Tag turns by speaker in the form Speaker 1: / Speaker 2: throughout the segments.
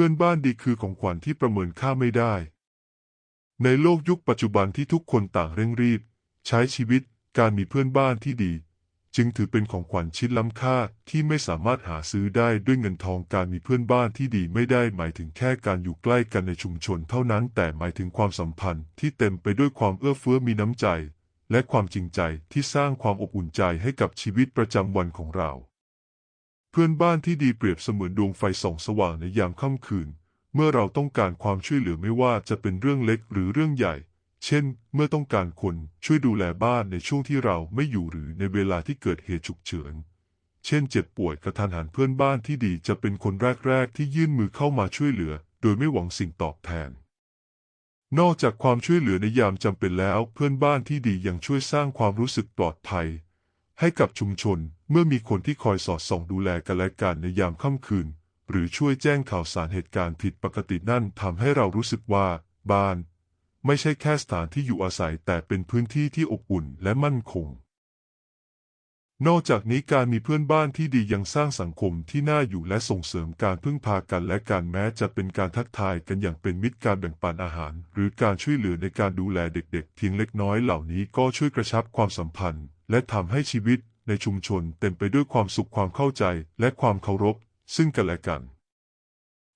Speaker 1: พื่อนบ้านดีคือของขวัญที่ประเมินค่าไม่ได้ ในโลกยุคปัจจุบันที่ทุกคนต่างเร่งรีบ ใช้ชีวิตการมีเพื่อนบ้านที่ดี จึงถือเป็นของขวัญชิ้นล้ำค่าที่ไม่สามารถหาซื้อได้ด้วยเงินทองการมีเพื่อนบ้านที่ดีไม่ได้หมายถึงแค่การอยู่ใกล้กันในชุมชนเท่านั้น แต่หมายถึงความสัมพันธ์ที่เต็มไปด้วยความเอื้อเฟื้อมีน้ำใจ และความจริงใจที่สร้างความอบอุ่นใจให้กับชีวิตประจำวันของเรา พื่อนบ้านที่ดีเปรียบเสมือนดวงไฟส่องสว่างในยามค่ำคืน เมื่อเราต้องการความช่วยเหลือไม่ว่าจะเป็นเรื่องเล็กหรือเรื่องใหญ่ เช่น เมื่อต้องการคนช่วยดูแลบ้านในช่วงที่เราไม่อยู่หรือในเวลาที่เกิดเหตุฉุกเฉิน เช่น เจ็บป่วยกระทันหันเพื่อนบ้านที่ดีจะเป็นคนแรก ๆ ที่ยื่นมือเข้ามาช่วยเหลือ โดยไม่หวังสิ่งตอบแทน นอกจากความช่วยเหลือในยามจำเป็นแล้ว เพื่อนบ้านที่ดียังช่วยสร้างความรู้สึกปลอดภัย ให้กับชุมชนเมื่อมีคนที่คอยสอดส่องดูแลกันและกันในยามค่ำคืน หรือช่วยแจ้งข่าวสารเหตุการณ์ผิดปกตินั่นทำให้เรารู้สึกว่า บ้าน ไม่ใช่แค่สถานที่อยู่อาศัยแต่เป็นพื้นที่ที่อบอุ่นและมั่นคง นอกจากนี้การมีเพื่อนบ้านที่ดียังสร้างสังคมที่น่าอยู่และส่งเสริมการพึ่งพากันและการแม้จะเป็นการทักทายกันอย่างเป็นมิตรการแบ่งปันอาหาร หรือการช่วยเหลือในการดูแลเด็กๆเพียงเล็กน้อยเหล่านี้ก็ช่วยกระชับความสัมพันธ์ และทำให้ชีวิตในชุมชนเต็มไปด้วยความสุขความเข้าใจและความเคารพ ซึ่งกันและกัน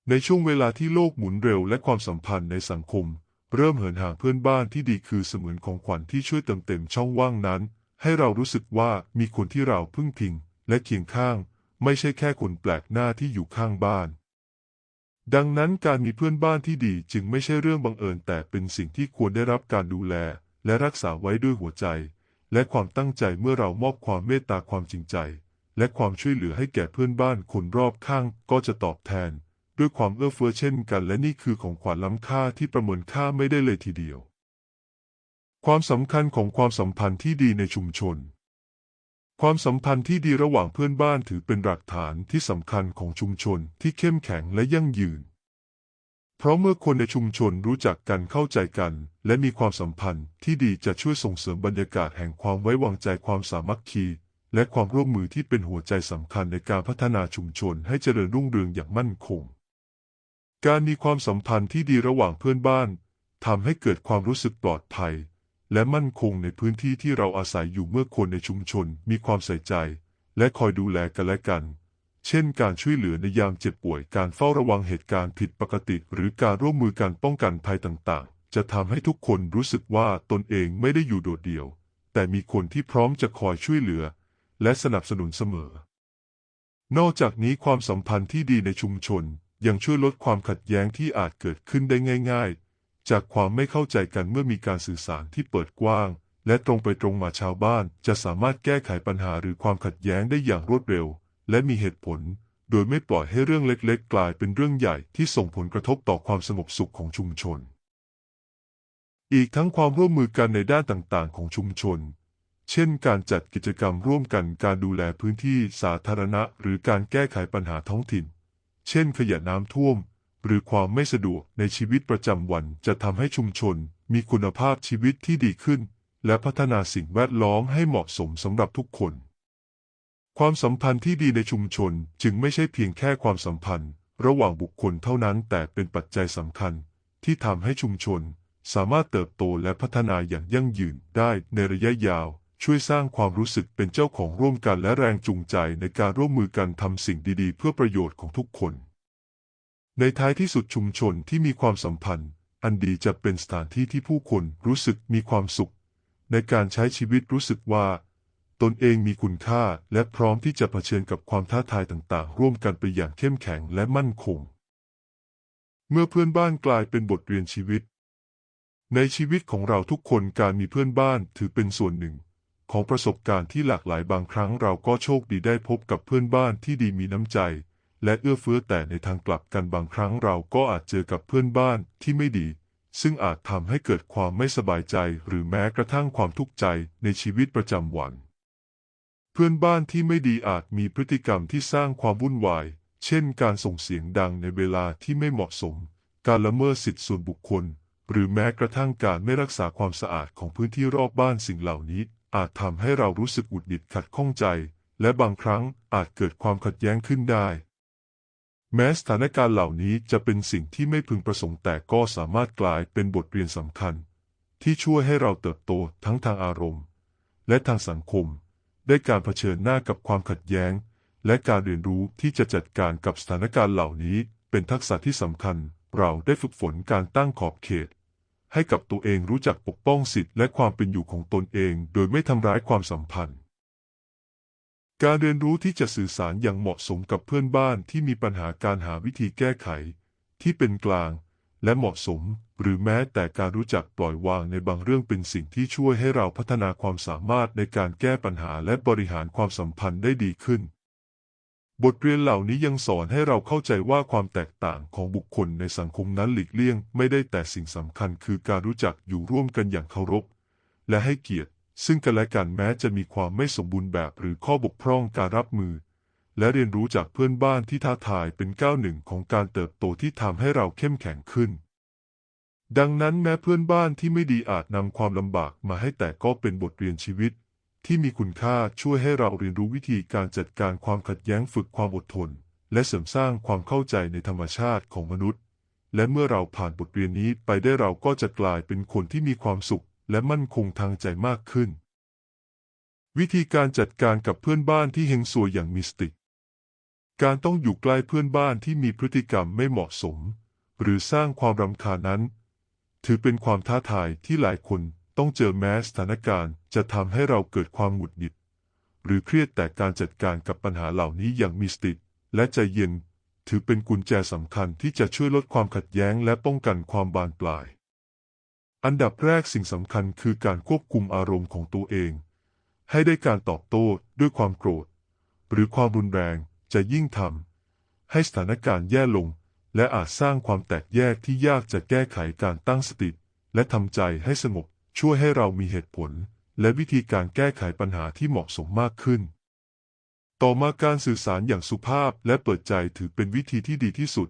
Speaker 1: ในช่วงเวลาที่โลกหมุนเร็วและความสัมพันธ์ในสังคม เริ่มเหินห่างเพื่อนบ้านที่ดีคือเสมือนของขวัญที่ช่วยเติมเต็มช่องว่างนั้น ให้เรารู้สึกว่ามีคนที่เราพึ่งพิง และเคียงข้าง ไม่ใช่แค่คนแปลกหน้าที่อยู่ข้างบ้าน ดังนั้นการมีเพื่อนบ้านที่ดีจึงไม่ใช่เรื่องบังเอิญแต่เป็นสิ่งที่ควรได้รับการดูแล และรักษาไว้ด้วยหัวใจ และความตั้งใจเมื่อเรามอบความเมตตาความจริงใจ และความช่วยเหลือให้แก่เพื่อนบ้านคนรอบข้างก็จะตอบแทน ด้วยความเอื้อเฟื้อเช่นกัน และนี่คือของขวัญล้ำค่าที่ประเมินค่าไม่ได้เลยทีเดียว ความสำคัญของความสัมพันธ์ที่ดีในชุมชน ความสัมพันธ์ที่ดีระหว่างเพื่อนบ้านถือเป็นหลักฐานที่สำคัญของชุมชนที่เข้มแข็งและยั่งยืน เพราะเมื่อคนในชุมชนรู้จักกันเข้าใจกัน และมีความสัมพันธ์ที่ดีจะช่วยส่งเสริมบรรยากาศแห่งความไว้วางใจความสามัคคี และความร่วมมือที่เป็นหัวใจสำคัญในการพัฒนาชุมชนให้เจริญรุ่งเรืองอย่างมั่นคง การมีความสัมพันธ์ที่ดีระหว่างเพื่อนบ้านทำให้เกิดความรู้สึกปลอดภัย และมั่นคงในพื้นที่ที่เราอาศัยอยู่เมื่อคนในชุมชนมีความใส่ใจ และคอยดูแลกันและกัน เช่น การช่วยเหลือในยามเจ็บป่วย การเฝ้าระวังเหตุการณ์ผิดปกติ หรือการร่วมมือกันป้องกันภัยต่างๆ จะทำให้ทุกคนรู้สึกว่าตนเองไม่ได้อยู่โดดเดี่ยว แต่มีคนที่พร้อมจะคอยช่วยเหลือ และสนับสนุนเสมอ นอกจากนี้ความสัมพันธ์ที่ดีในชุมชนยังช่วยลดความขัดแย้งที่อาจเกิดขึ้นได้ง่าย ๆ จากความไม่เข้าใจกันเมื่อมีการสื่อสารที่เปิดกว้าง และตรงไปตรงมาชาวบ้าน จะสามารถแก้ไขปัญหาหรือความขัดแย้งได้อย่างรวดเร็ว และมีเหตุผล โดยไม่ปล่อยให้เรื่องเล็กๆ กลายเป็นเรื่องใหญ่ที่ส่งผลกระทบต่อความสงบสุขของชุมชน อีกทั้งความร่วมมือกันในด้านต่างๆ ของชุมชน เช่น การจัดกิจกรรมร่วมกันการดูแลพื้นที่สาธารณะ หรือการแก้ไขปัญหาท้องถิ่น เช่น ขยะน้ำท่วม หรือความไม่สะดวกในชีวิตประจำวันจะทำให้ชุมชนมีคุณภาพชีวิตที่ดีขึ้น และพัฒนาสิ่งแวดล้อมให้เหมาะสมสำหรับทุกคน ความสัมพันธ์ที่ดีในชุมชนจึงไม่ใช่เพียงแค่ความสัมพันธ์ ระหว่างบุคคลเท่านั้นแต่เป็นปัจจัยสำคัญ ที่ทำให้ชุมชน สามารถเติบโตและพัฒนาอย่างยั่งยืนได้ในระยะยาวช่วยสร้างความรู้สึกเป็นเจ้าของร่วมกันและแรงจูงใจในการร่วมมือกันทำสิ่งดีๆ เพื่อประโยชน์ของทุกคน ในท้ายที่สุดชุมชนที่มีความสัมพันธ์ อันดีจะเป็นสถานที่ที่ผู้คนรู้สึกมีความสุข ในการใช้ชีวิตรู้สึกว่า ตนเองมีคุณค่าและพร้อมที่จะเผชิญกับความท้าทายต่างๆ ร่วมกันไปอย่างเข้มแข็งและมั่นคง เมื่อเพื่อนบ้านกลายเป็นบทเรียนชีวิต ในชีวิตของเราทุกคนการมีเพื่อนบ้านถือเป็นส่วนหนึ่ง ของประสบการณ์ที่หลากหลายบางครั้งเราก็โชคดีได้พบกับเพื่อนบ้านที่ดีมีน้ำใจ และเอื้อเฟื้อแต่ในทางกลับกันบางครั้งเราก็อาจเจอกับเพื่อนบ้านที่ไม่ดี ซึ่งอาจทำให้เกิดความไม่สบายใจหรือแม้กระทั่งความทุกข์ใจในชีวิตประจำวัน เพื่อนบ้านที่ไม่ดีอาจมีพฤติกรรมที่สร้างความวุ่นวาย เช่น การส่งเสียงดังในเวลาที่ไม่เหมาะสม การละเมิดสิทธิส่วนบุคคล หรือแม้กระทั่งการไม่รักษาความสะอาดของพื้นที่รอบบ้านสิ่งเหล่านี้ อาจทำให้เรารู้สึกหงุดหงิดขัดข้องใจ และบางครั้งอาจเกิดความขัดแย้งขึ้นได้ แม้สถานการณ์เหล่านี้จะเป็นสิ่งที่ไม่พึงประสงค์แต่ก็สามารถกลายเป็นบทเรียนสำคัญ ที่ช่วยให้เราเติบโตทั้งทางอารมณ์ และทางสังคม ได้การเผชิญหน้ากับความขัดแย้ง และการเรียนรู้ที่จะจัดการกับสถานการณ์เหล่านี้ เป็นทักษะที่สำคัญ เราได้ฝึกฝนการตั้งขอบเขต ให้กับตัวเองรู้จักปกป้องสิทธิและความเป็นอยู่ของตนเอง โดยไม่ทำร้ายความสัมพันธ์ การเรียนรู้ที่จะสื่อสารอย่างเหมาะสมกับเพื่อนบ้านที่มีปัญหาการหาวิธีแก้ไข ที่เป็นกลาง และเหมาะสม หรือแม้แต่การรู้จักปล่อยวางในบางเรื่องเป็นสิ่งที่ช่วยให้เราพัฒนาความสามารถในการแก้ปัญหาและบริหารความสัมพันธ์ได้ดีขึ้น บทเรียนเหล่านี้ยังสอนให้เราเข้าใจว่าความแตกต่างของบุคคลในสังคมนั้นหลีกเลี่ยง ไม่ได้แต่สิ่งสำคัญคือการรู้จักอยู่ร่วมกันอย่างเคารพ และให้เกียรติ ซึ่งกันและกันแม้จะมีความไม่สมบูรณ์แบบหรือข้อบกพร่องการรับมือ และเรียนรู้จากเพื่อนบ้านที่ท้าทายเป็นก้าวหนึ่งของการเติบโตที่ทำให้เราเข้มแข็งขึ้น ดังนั้นแม้เพื่อนบ้านที่ไม่ดีอาจนำความลำบากมาให้แต่ก็เป็นบทเรียนชีวิต ที่มีคุณค่าช่วยให้เราเรียนรู้วิธีการจัดการความขัดแย้งฝึกความอดทน และเสริมสร้างความเข้าใจในธรรมชาติของมนุษย์ และเมื่อเราผ่านบทเรียนนี้ไปได้เราก็จะกลายเป็นคนที่มีความสุข และมั่นคงทางใจมากขึ้น วิธีการจัดการกับเพื่อนบ้านที่เฮงซวยอย่างมิสติกการต้องอยู่ใกล้เพื่อนบ้านที่มีพฤติกรรมไม่เหมาะสม หรือสร้างความรำคาญนั้น ถือเป็นความท้าทายที่หลายคนต้องเจอแม้สถานการณ์จะทำให้เราเกิดความหงุดหงิด หรือเครียดแต่การจัดการกับปัญหาเหล่านี้อย่างมีสติและใจเย็น ถือเป็นกุญแจสำคัญที่จะช่วยลดความขัดแย้งและป้องกันความบานปลาย อันดับแรกสิ่งสำคัญคือการควบคุมอารมณ์ของตัวเอง ให้ได้การตอบโต้ด้วยความโกรธ หรือความรุนแรงจะยิ่งทำให้สถานการณ์แย่ลง และอาจสร้างความแตกแยกที่ยากจะแก้ไขการตั้งสติ และทำใจให้สงบช่วยให้เรามีเหตุผล และวิธีการแก้ไขปัญหาที่เหมาะสมมากขึ้น ต่อมาการสื่อสารอย่างสุภาพและเปิดใจถือเป็นวิธีที่ดีที่สุด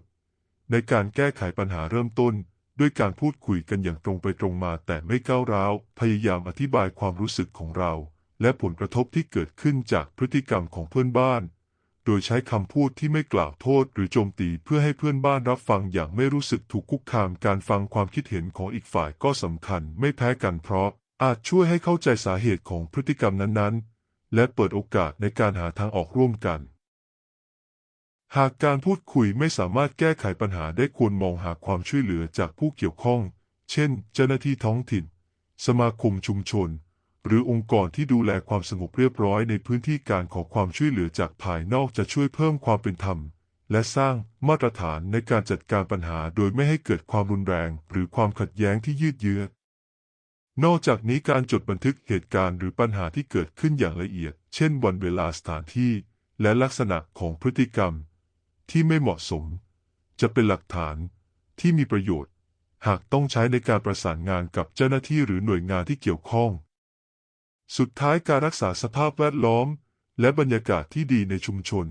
Speaker 1: ในการแก้ไขปัญหาเริ่มต้น ด้วยการพูดคุยกันอย่างตรงไปตรงมาแต่ไม่ก้าวร้าว พยายามอธิบายความรู้สึกของเรา และผลกระทบที่เกิดขึ้นจากพฤติกรรมของเพื่อนบ้าน โดยใช้คำพูดที่ไม่กล่าวโทษหรือโจมตีเพื่อให้เพื่อนบ้านรับฟังอย่างไม่รู้สึกถูกคุกคามการฟังความคิดเห็นของอีกฝ่ายก็สำคัญไม่แพ้กันเพราะ อาจช่วยให้เข้าใจสาเหตุของพฤติกรรมนั้นๆ และเปิดโอกาสในการหาทางออกร่วมกัน หากการพูดคุยไม่สามารถแก้ไขปัญหาได้ควรมองหาความช่วยเหลือจากผู้เกี่ยวข้อง เช่น เจ้าหน้าที่ท้องถิ่น สมาคมชุมชน หรือองค์กรที่ดูแลความสงบเรียบร้อยในพื้นที่การขอความช่วยเหลือจากภายนอกจะช่วยเพิ่มความเป็นธรรม และสร้างมาตรฐานในการจัดการปัญหาโดยไม่ให้เกิดความรุนแรง หรือความขัดแย้งที่ยืดเยื้อนอกจากนี้การจดบันทึกเหตุการณ์หรือปัญหาที่เกิดขึ้นอย่างละเอียด เช่นวันเวลาสถานที่ และลักษณะของพฤติกรรม ที่ไม่เหมาะสม จะเป็นหลักฐานที่มีประโยชน์ หากต้องใช้ในการประสานงานกับเจ้าหน้าที่หรือหน่วยงานที่เกี่ยวข้อง สุดท้ายการรักษาสภาพแวดล้อม และบรรยากาศที่ดีในชุมชน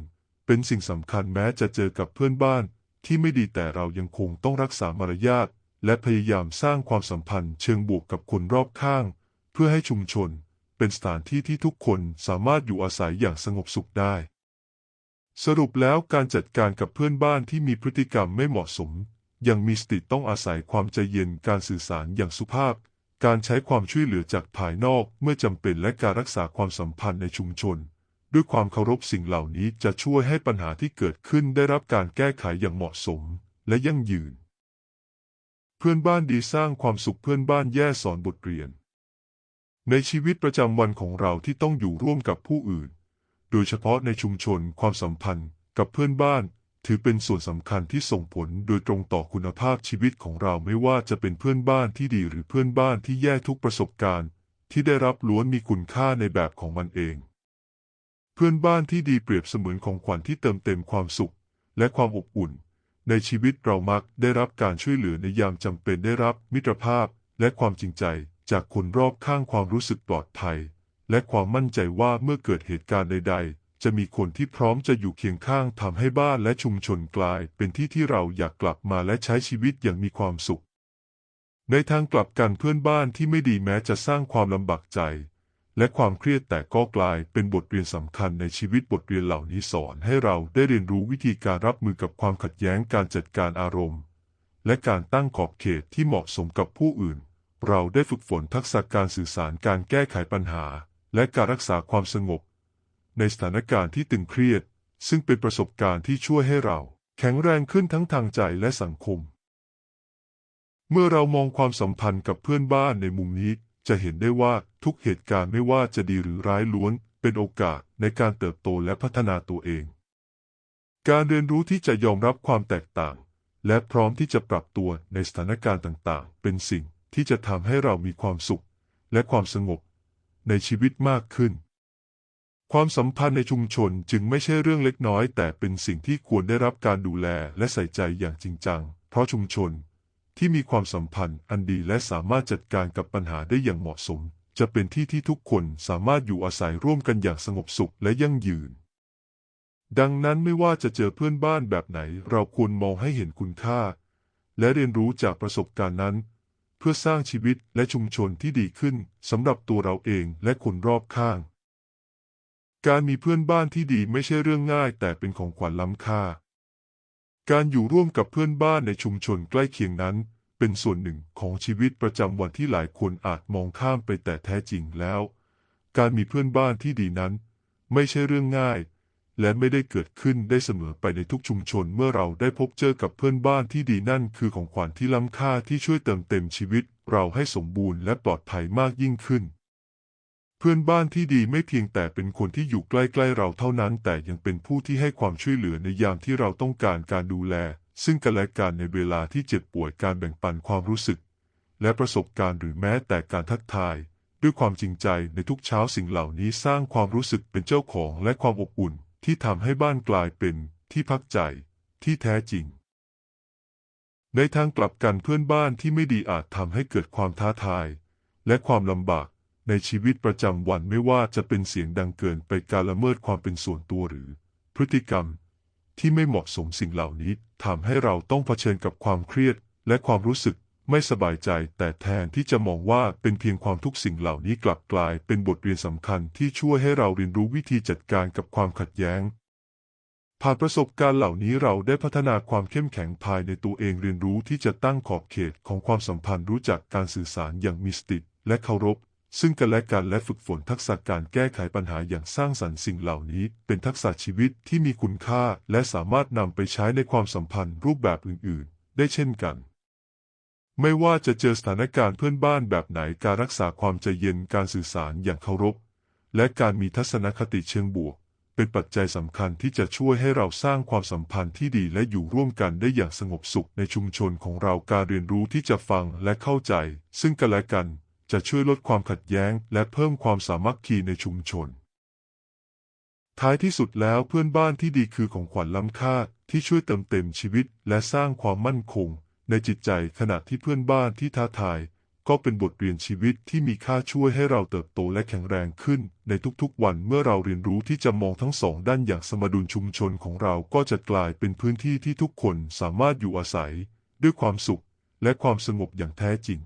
Speaker 1: เป็นสิ่งสำคัญแม้จะเจอกับเพื่อนบ้านที่ไม่ดีแต่เรายังคงต้องรักษามารยาทและพยายามสร้างความสัมพันธ์เชิงบวกกับคนรอบข้าง เพื่อให้ชุมชน เป็นสถานที่ที่ทุกคนสามารถอยู่อาศัยอย่างสงบสุขได้ สรุปแล้วการจัดการกับเพื่อนบ้านที่มีพฤติกรรมไม่เหมาะสม ยังมีสติต้องอาศัยความใจเย็นการสื่อสารอย่างสุภาพ การใช้ความช่วยเหลือจากภายนอกเมื่อจำเป็นและการรักษาความสัมพันธ์ในชุมชน ด้วยความเคารพสิ่งเหล่านี้จะช่วยให้ปัญหาที่เกิดขึ้นได้รับการแก้ไขอย่างเหมาะสม และยั่งยืน เพื่อนบ้านดีสร้างความสุขเพื่อนบ้านแย่สอนบทเรียน ในชีวิตประจำวันของเราที่ต้องอยู่ร่วมกับผู้อื่น โดยเฉพาะในชุมชนความสัมพันธ์กับเพื่อนบ้าน ถือเป็นส่วนสำคัญที่ส่งผลโดยตรงต่อคุณภาพชีวิตของเราไม่ว่าจะเป็นเพื่อนบ้านที่ดีหรือเพื่อนบ้านที่แย่ทุกประสบการณ์ ที่ได้รับล้วนมีคุณค่าในแบบของมันเอง เพื่อนบ้านที่ดีเปรียบเสมือนของขวัญที่เติมเต็มความสุข และความอบอุ่น ในชีวิตเรามักได้รับการช่วยเหลือในยามจำเป็นได้รับมิตรภาพและความจริงใจจากคนรอบข้างความรู้สึกปลอดภัย และความมั่นใจว่าเมื่อเกิดเหตุการณ์ใด ๆ จะมีคนที่พร้อมจะอยู่เคียงข้างทำให้บ้านและชุมชนกลาย เป็นที่ที่เราอยากกลับมาและใช้ชีวิตอย่างมีความสุข ในทางกลับกันเพื่อนบ้านที่ไม่ดีแม้จะสร้างความลำบากใจ และความเครียดแต่ก็กลายเป็นบทเรียนสำคัญในชีวิตบทเรียนเหล่านี้สอนให้เราได้เรียนรู้วิธีการรับมือกับความขัดแย้งการจัดการอารมณ์ และการตั้งขอบเขตที่เหมาะสมกับผู้อื่น เราได้ฝึกฝนทักษะการสื่อสารการแก้ไขปัญหา และการรักษาความสงบ ในสถานการณ์ที่ตึงเครียด ซึ่งเป็นประสบการณ์ที่ช่วยให้เรา แข็งแรงขึ้นทั้งทางใจและสังคม เมื่อเรามองความสัมพันธ์กับเพื่อนบ้านในมุมนี้ จะเห็นได้ว่าทุกเหตุการณ์ไม่ว่าจะดีหรือร้ายล้วน เป็นโอกาสในการเติบโตและพัฒนาตัวเอง การเรียนรู้ที่จะยอมรับความแตกต่าง และพร้อมที่จะปรับตัวในสถานการณ์ต่างๆ เป็นสิ่งที่จะทำให้เรามีความสุข และความสงบ ในชีวิตมากขึ้น ความสัมพันธ์ในชุมชนจึงไม่ใช่เรื่องเล็กน้อย แต่เป็นสิ่งที่ควรได้รับการดูแลและใส่ใจอย่างจริงจัง เพราะชุมชนที่มีความสัมพันธ์อันดีและสามารถจัดการกับปัญหาได้อย่างเหมาะสม จะเป็นที่ที่ทุกคนสามารถอยู่อาศัยร่วมกันอย่างสงบสุขและยั่งยืน ดังนั้นไม่ว่าจะเจอเพื่อนบ้านแบบไหน เราควรมองให้เห็นคุณค่า และเรียนรู้จากประสบการณ์นั้น เพื่อสร้างชีวิตและชุมชนที่ดีขึ้นสำหรับตัวเราเองและคนรอบข้าง การมีเพื่อนบ้านที่ดีไม่ใช่เรื่องง่ายแต่เป็นของขวัญล้ำค่า การอยู่ร่วมกับเพื่อนบ้านในชุมชนใกล้เคียงนั้น เป็นส่วนหนึ่งของชีวิตประจำวันที่หลายคนอาจมองข้ามไปแต่แท้จริงแล้ว การมีเพื่อนบ้านที่ดีนั้น ไม่ใช่เรื่องง่าย และไม่ได้เกิดขึ้นได้เสมอไปในทุกชุมชนเมื่อเราได้พบเจอกับเพื่อนบ้านที่ดีนั่นคือของขวัญที่ล้ำค่าที่ช่วยเติมเต็มชีวิต เราให้สมบูรณ์และปลอดภัยมากยิ่งขึ้น เพื่อนบ้านที่ดีไม่เพียงแต่เป็นคนที่อยู่ใกล้ๆเราเท่านั้น แต่ยังเป็นผู้ที่ให้ความช่วยเหลือในยามที่เราต้องการการดูแล ซึ่งกันและกันในเวลาที่เจ็บป่วยการแบ่งปันความรู้สึก และประสบการณ์หรือแม้แต่การทักทาย ด้วยความจริงใจในทุกเช้าสิ่งเหล่านี้สร้างความรู้สึกเป็นเจ้าของและความอบอุ่น ที่ทำให้บ้านกลายเป็นที่พักใจที่แท้จริง ในทางกลับกันเพื่อนบ้านที่ไม่ดีอาจทำให้เกิดความท้าทาย และความลำบากในชีวิตประจำวันไม่ว่าจะเป็นเสียงดังเกินไปการละเมิดความเป็นส่วนตัวหรือ พฤติกรรมที่ไม่เหมาะสมสิ่งเหล่านี้ทำให้เราต้องเผชิญกับความเครียดและความรู้สึก ไม่สบายใจ แต่แทนที่จะมองว่าเป็นเพียงความทุกข์สิ่งเหล่านี้กลับกลายเป็นบทเรียนสำคัญที่ช่วยให้เราเรียนรู้วิธีจัดการกับความขัดแย้ง ผ่านประสบการณ์เหล่านี้เราได้พัฒนาความเข้มแข็งภายในตัวเองเรียนรู้ที่จะตั้งขอบเขตของความสัมพันธ์รู้จักการสื่อสารอย่างมีสติและเคารพซึ่งกันและกันและฝึกฝนทักษะการแก้ไขปัญหาอย่างสร้างสรรค์สิ่งเหล่านี้ เป็นทักษะชีวิตที่มีคุณค่า และสามารถนำไปใช้ในความสัมพันธ์รูปแบบอื่น ๆ ได้เช่นกัน ไม่ว่าจะเจอสถานการณ์เพื่อนบ้านแบบไหนการรักษาความใจเย็นการสื่อสารอย่างเคารพ และการมีทัศนคติเชิงบวก เป็นปัจจัยสำคัญที่จะช่วยให้เราสร้างความสัมพันธ์ที่ดีและอยู่ร่วมกันได้อย่างสงบสุขในชุมชนของเราการเรียนรู้ที่จะฟังและเข้าใจ ซึ่งกันและกันจะช่วยลดความขัดแย้ง และเพิ่มความสามัคคีในชุมชน ท้ายที่สุดแล้วเพื่อนบ้านที่ดีคือของขวัญล้ำค่าที่ช่วยเติมเต็มชีวิตและสร้างความมั่นคง ในจิตใจขณะที่เพื่อนบ้านที่ท้าทาย ก็เป็นบทเรียนชีวิตที่มีค่าช่วยให้เราเติบโตและแข็งแรงขึ้น ในทุกๆวันเมื่อเราเรียนรู้ที่จะมองทั้งสองด้านอย่างสมดุลชุมชนของเราก็จะกลายเป็นพื้นที่ที่ทุกคนสามารถอยู่อาศัย ด้วยความสุขและความสงบอย่างแท้จริง